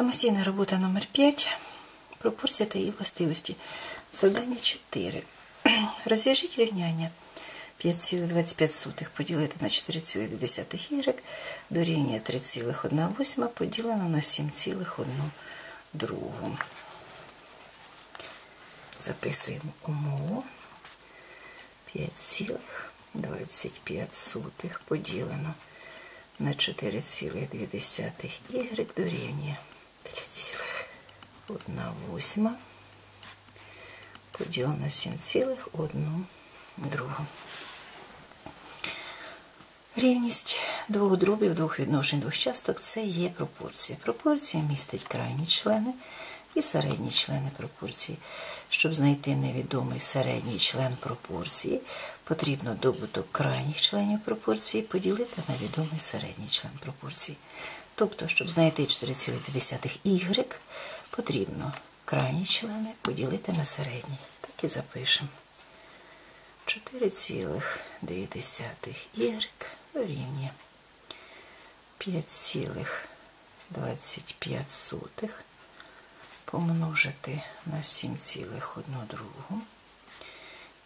Самостійна робота номер 5 Пропорція та її властивості. Завдання 4. Розв'яжіть рівняння 5,25 поділити на 4,2 y дорівнює 3,1 поділено на 7,1. Записуємо умову. 5,25 поділено на 4,2 y дорівнює 3,1 восьма поділено на 7,1 другу. Рівність двох дробів, двох відношень, двох часток це є пропорція. Пропорція містить крайні члени і середні члени пропорції. Щоб знайти невідомий середній член пропорції, потрібно добуток крайніх членів пропорції поділити на відомий середній член пропорції. Тобто, щоб знайти 4,2 y, потрібно крайні члени поділити на середні. Так і запишемо. 4,2 y дорівнює 5,25 помножити на 7,1 другу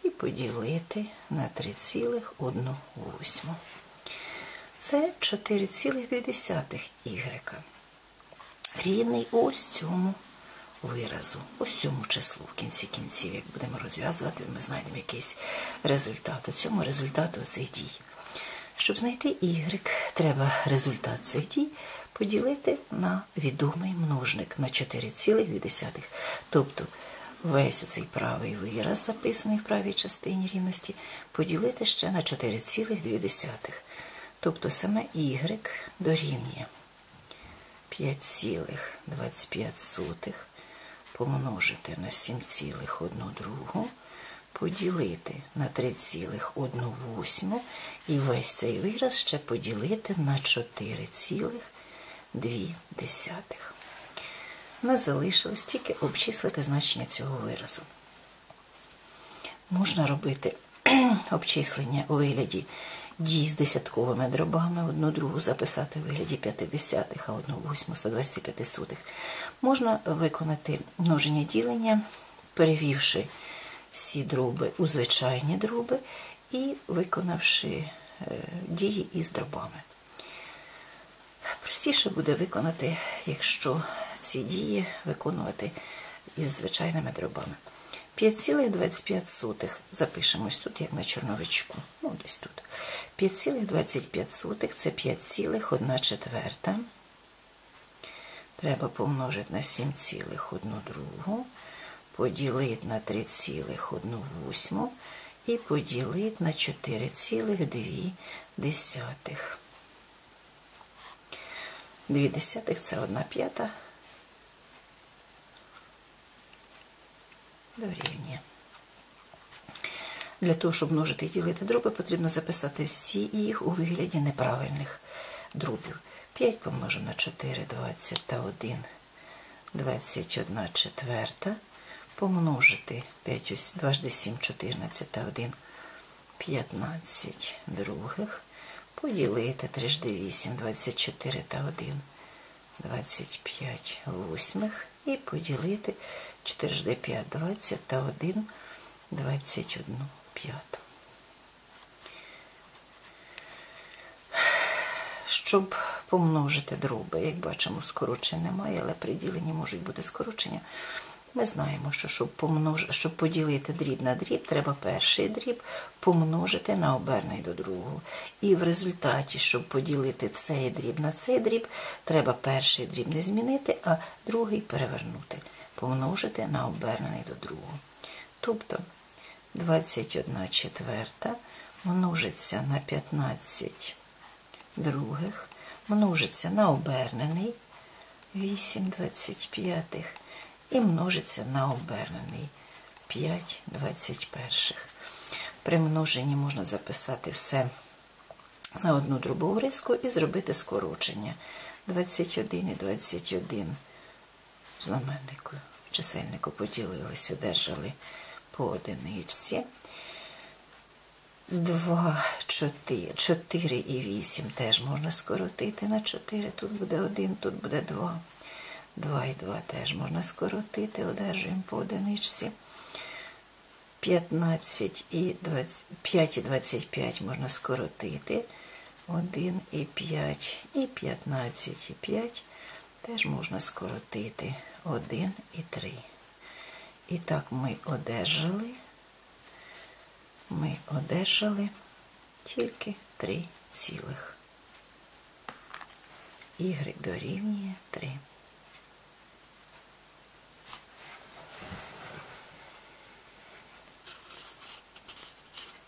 і поділити на 3,1 восьму. Це 4,2 y. Рівний ось цьому виразу, ось цьому числу в кінці кінців, як будемо розв'язувати, ми знайдемо якийсь результат. У цьому результату цих дій. Щоб знайти y, треба результат цих дій поділити на відомий множник на 4,2. Тобто весь цей правий вираз, записаний в правій частині рівності, поділити ще на 4,2. Тобто саме y дорівнює 5,25 помножити на 7,1 другу, поділити на 3,1 восьму і весь цей вираз ще поділити на 4,2. Нас залишилось тільки обчислити значення цього виразу. Можна робити обчислення у вигляді дій з десятковими дробами, одну другу записати у вигляді 50, а одну восьму 125 сотих. Можна виконати множення ділення, перевівши всі дроби у звичайні дроби і виконавши дії із дробами. Простіше буде виконати, якщо ці дії виконувати із звичайними дробами. 5,25 запишемось тут, як на чорновичку. Ну, десь тут. 5,25 це 5,1 четверта. Треба помножити на 7,1 другу, поділити на 3,1 восьму і поділити на 4,2. 2 десятих це 1 п'ята. Дорівнює. Для того, щоб множити і ділити дроби, потрібно записати всі їх у вигляді неправильних дробів. 5 помножимо на 4, 20 та 1, 21 четверта. Помножити 5, 2 7, 14 та 1, 15 других. Поділити 3 8, 24 та 1, 25 восьмих. І поділити 4 5, 20 та 1, 21 п'яту. Щоб помножити дроби, як бачимо, скорочень немає, але при діленні можуть бути скорочення. Ми знаємо, що щоб помнож... щоб поділити дріб на дріб, треба перший дріб помножити на оберний до другого. І в результаті, щоб поділити цей дріб на цей дріб, треба перший дріб не змінити, а другий перевернути, помножити на обернений до другого. Тобто 21 четверта множиться на 15 других, множиться на обернений 8 25 і множиться на обернений 5 21. При множенні можна записати все на одну дробову риску і зробити скорочення. 21 і 21 в знаменнику, в чисельнику поділилися, одержали по одиничці. 2, 4, 4 і 8 теж можна скоротити на 4, тут буде 1, тут буде 2. 2 і 2 теж можна скоротити, одержуємо по одиничці. 15 і 20, 5 і 25 можна скоротити. 1 і 5 і 15 і 5 теж можна скоротити 1 і 3. І так ми одержали, ми одержали тільки 3 цілих. Y дорівнює 3.